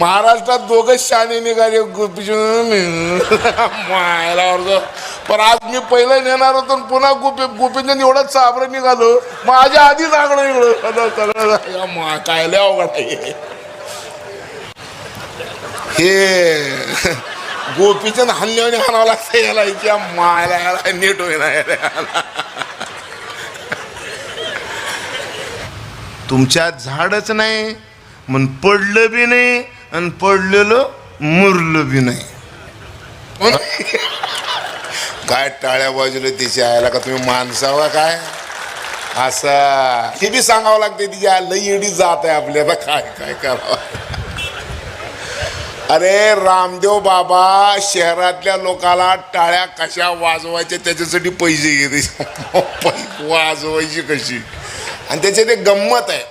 महाराष्ट्रात दोघंच शाने निघाले गोपीचंद मायला वर्ग पण आज मी पहिलं नेणार होतो पुन्हा गोपी गोपीचंद एवढं साबरं निघालो. माझ्या आधीच आगडं निघलं मा काय लय अवघड आहे. हे गोपीचंद हल्ल्याने हाणावं लागतं याला इथे मायला याला नीट होईना याला तुमच्यात झाडच नाही मग पडलं बी नाही आणि पडलेलं मुरलं बी नाही. काय टाळ्या बाजूला तिच्या आयला का तुम्ही माणसावा काय? असा. हे बी सांगावं लागते तिच्या लई एडी जात आहे आपल्याला काय काय करावं? अरे रामदेव बाबा शहरातल्या लोकाला टाळ्या कशा वाजवायच्या त्याच्यासाठी पैसे घेते. वाजवायची कशी? आणि त्याच्यात एक गंमत आहे.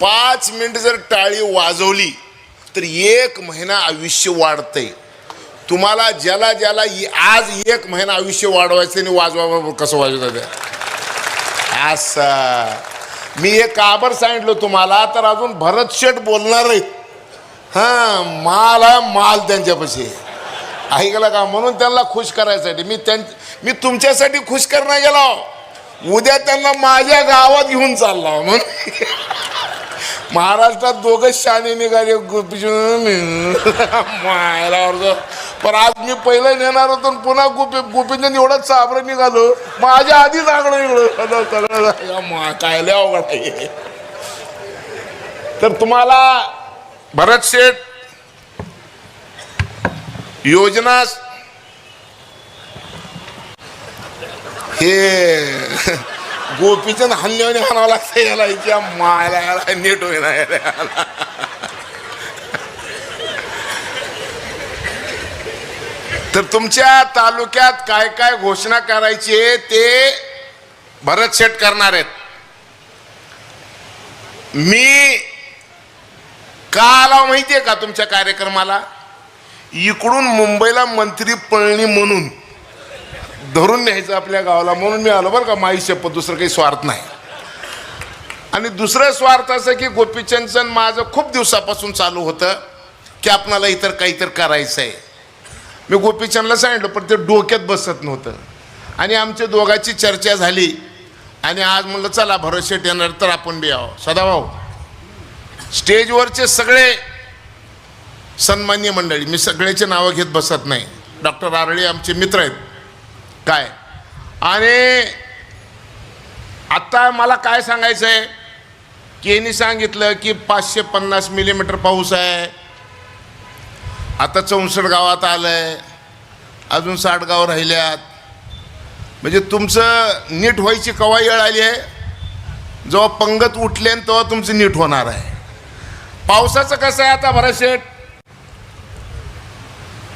पाच मिनिट जर टाळी वाजवली तर एक महिना आयुष्य वाढतंय. तुम्हाला ज्याला ज्याला आज एक महिना आयुष्य वाढवायचं आणि वाजवा कसं वाजवता आहे असं. मी एक काबर सांगितलं तुम्हाला तर अजून भरत शेठ बोलणार आहेत हां माल हा माल त्यांच्यापाशी. ऐकलं का? म्हणून त्यांना खुश करायसाठी. मी त्यां मी तुमच्यासाठी खुश करणं गेलो. उद्या त्यांना माझ्या गावात घेऊन चालला. म्हणून महाराष्ट्रात दोघंच शाणे निघाले गोपीचंद मायला पण आज मी पहिलं नेणार होतो आणि पुन्हा गोपी गोपीचंद एवढं चाबरं निघालो. माझ्या आधीच आगडं निघलं सगळं काय लय अवघड आहे. तर तुम्हाला भरत शेठ योजना हे गोपीचंद हल्ल्याने हाणावं लागतं याला इच्या मायला याला नीट होईना याला तर तुमच्या तालुक्यात काय काय घोषणा करायची आहे ते भरत शेट करणार आहेत. मी का आला माहितीये का तुमच्या कार्यक्रमाला? इकडून मुंबईला मंत्री पळणी म्हणून. धरून न्यायचं आपल्या गावाला म्हणून मी आलो बरं का माई शपथ दुसरं काही स्वार्थ नाही. आणि दुसरं स्वार्थ असं की गोपीचंदचं माझं खूप दिवसापासून चालू होतं की आपणाला इतर काहीतरी करायचं आहे मी गोपीचंदला सांगितलं पण ते डोक्यात बसत नव्हतं. आणि आमच्या दोघाची चर्चा झाली. आणि आज म्हणलं चला भरतशेठ येणार तर आपण बी यावं सदाभाऊ स्टेजवरचे सगळे सन्मान्य मंडळी मी सगळ्याचे नावं घेत बसत नाही. डॉक्टर आरळे आमचे मित्र आहेत. काय? आणि आता मला काय सांगायचं आहे की यांनी सांगितलं की पाचशे पन्नास मिलीमीटर पाऊस आहे. आता चौसष्ट गावात आलं आहे अजून साठ गाव राहिल्यात. म्हणजे तुमचं नीट व्हायची कवा येळ आली आहे? जेव्हा पंगत उठले तेव्हा तुमचं नीट होणार आहे. पावसाचं कसं आहे आता भराशेठ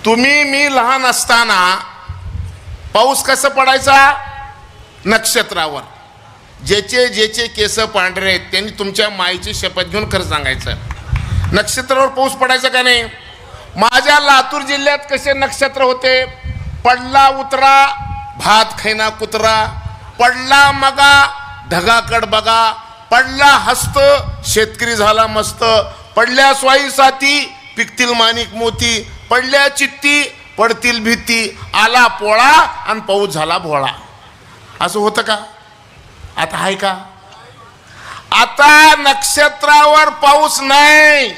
तुम्ही मी लहान असताना पाऊस कसं पडायचा? नक्षत्रावर. ज्याचे ज्याचे केस पांढरे आहेत त्यांनी तुमच्या माईची शपथ घेऊन खरं सांगायचं. नक्षत्रावर पाऊस पडायचा का नाही? माझ्या लातूर जिल्ह्यात कसे नक्षत्र होते? पडला उतरा भात खैना कुत्रा. पडला मगा ढगाकड बघा पडला हस्त शेतकरी झाला मस्त. पडल्या स्वाई साथी पिकतील माणिक मोती. पडल्या चित्ती पडतील भीती आला पोळा आणि पाऊस झाला भोळा. असं होतं का? आता आहे का? आता नक्षत्रावर पाऊस नाही.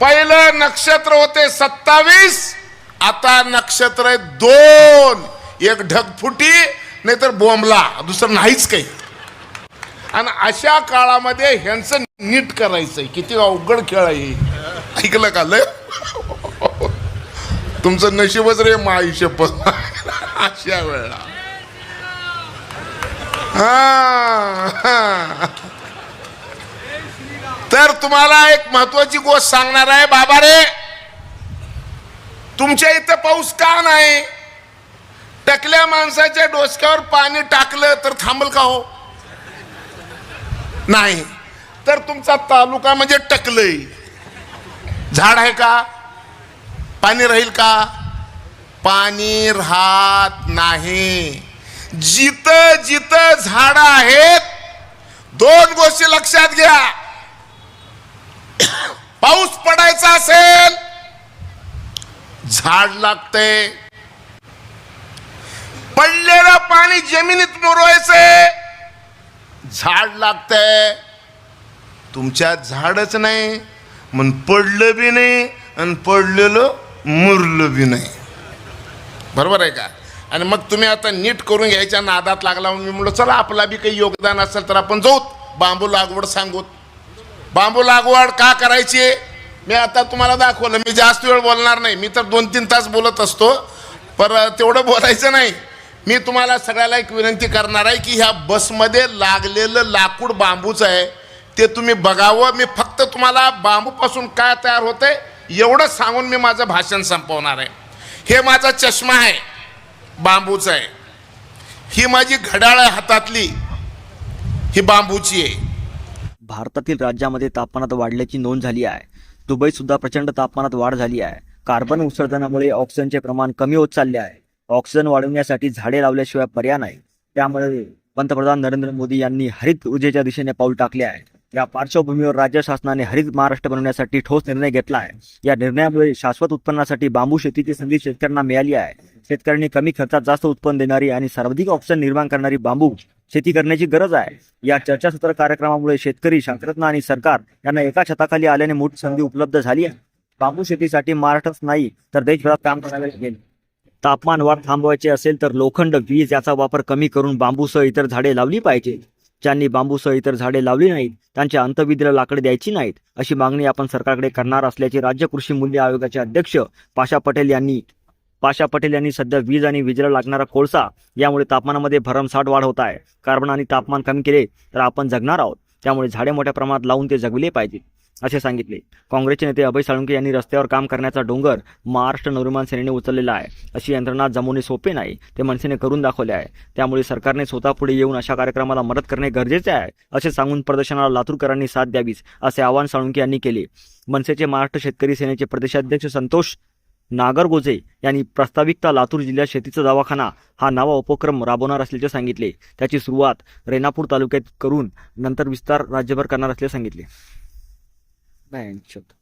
पहिलं नक्षत्र होते सत्तावीस आता नक्षत्र आहे दोन. एक ढगफुटी नाहीतर बोंबला. दुसरं नाहीच काही. आणि अशा काळामध्ये ह्यांचं नीट करायचंय. किती अवघड खेळ आहे. ऐकलं का लय? तुमचं नशीबच रे माई शपथ अशा वेळेला. हा, तर तुम्हाला एक महत्वाची गोष्ट सांगणार आहे बाबा रे. तुमच्या इथं पाऊस का नाही? टकल्या माणसाच्या डोसक्यावर पाणी टाकलं तर थांबल का हो? नाही. तर तुमचा तालुका म्हणजे टकलय झाड आहे का? पाणी राहील का? पाणी राहत नाही. जिथं जिथं झाड आहेत दोन गोष्टी लक्षात घ्या. पाऊस पडायचा असेल झाड लागते. पडलेलं पाणी जमिनीत मुरवायचे झाड लागतंय तुमच्यात झाडच नाही मन पडलं बी नाही आणि पडलेलं मुरलं बी नाही. बरोबर आहे का? आणि मग तुम्ही आता नीट करून घ्यायच्या नादात लागला म्हणून मी म्हणलो चला आपला बी काही योगदान असेल तर आपण जाऊत. बांबू लागवड सांगूत. बांबू लागवड का करायची? मी आता तुम्हाला दाखवलं. मी जास्त वेळ बोलणार नाही. मी तर दोन तीन तास बोलत असतो. पर तेवढं बोलायचं नाही. मी तुम्हाला सगळ्याला एक विनंती करणार आहे की ह्या बसमध्ये लागलेलं लाकूड बांबूचं आहे. ते तुम्ही बघावं. मी फक्त तुम्हाला बांबूपासून काय तयार होतंय एवढं सांगून मी माझं भाषण संपवणार आहे. हे माझा चष्मा आहे. बांबूचा आहे. ही माझी घड्याळ आहे हातातली. ही बांबूची आहे. भारतातील राज्यामध्ये तापमानात वाढल्याची नोंद झाली आहे. दुबईत सुद्धा प्रचंड तापमानात वाढ झाली आहे. कार्बन उत्सर्जनामुळे ऑक्सिजनचे प्रमाण कमी होत चालले आहे. ऑक्सिजन वाढवण्यासाठी झाडे लावल्याशिवाय पर्याय नाही. त्यामुळे पंतप्रधान नरेंद्र मोदी यांनी हरित ऊर्जेच्या दिशेने पाऊल टाकले आहे. या पार्श्वभूमीवर राज्य शासनाने हरित महाराष्ट्र बनवण्यासाठी ठोस निर्णय घेतला आहे. या निर्णयामुळे शाश्वत उत्पन्नासाठी बांबू शेतीची संधी शेतकऱ्यांना मिळाली आहे. शेतकऱ्यांनी कमी खर्चात जास्त उत्पन्न देणारी आणि सर्वाधिक ऑप्शन निर्माण करणारी बांबू शेती करण्याची गरज आहे. या चर्चासत्र कार्यक्रमामुळे शेतकरी शास्त्रज्ञ आणि सरकार यांना एका छताखाली आल्याने मोठी संधी उपलब्ध झाली आहे. बांबू शेतीसाठी महाराष्ट्रच नाही तर देशभरात काम करावे लागेल. तापमान वाढ थांबवायचे असेल तर लोखंड वीज याचा वापर कमी करून बांबूसह इतर झाडे लावली पाहिजे. ज्यांनी बांबूसह इतर झाडे लावली नाहीत त्यांच्या अंतविधीला लाकडे द्यायची नाहीत अशी मागणी आपण सरकारकडे करणार असल्याचे राज्य कृषी मूल्य आयोगाचे अध्यक्ष पाशा पटेल यांनी पाशा पटेल यांनी सध्या वीज आणि विजेला लागणारा कोळसा यामुळे तापमानामध्ये भरमसाठ वाढ होत आहे. कार्बन आणि तापमान कमी केले तर आपण जगणार आहोत. त्यामुळे झाडे मोठ्या प्रमाणात लावून ते जगविले पाहिजे. असे सांगितले. काँग्रेसचे नेते अभय साळुंके यांनी रस्त्यावर काम करण्याचा डोंगर महाराष्ट्र नवनिर्माण सेनेने उचललेला आहे. अशी यंत्रणा जमवणे सोपे नाही ते मनसेने करून दाखवले आहे. त्यामुळे सरकारने स्वतः पुढे येऊन अशा कार्यक्रमाला मदत करणे गरजेचे आहे असे सांगून प्रदर्शनाला लातूरकरांनी साथ द्यावीच असे आवाहन साळुंके यांनी केले. मनसेचे महाराष्ट्र शेतकरी सेनेचे प्रदेशाध्यक्ष संतोष नागरगोजे यांनी प्रस्ताविकता लातूर जिल्ह्यात शेतीचा दवाखाना हा नवा उपक्रम राबवणार असल्याचे सांगितले. त्याची सुरुवात रेणापूर तालुक्यात करून नंतर विस्तार राज्यभर करणार असल्याचे सांगितले. नाही शब्द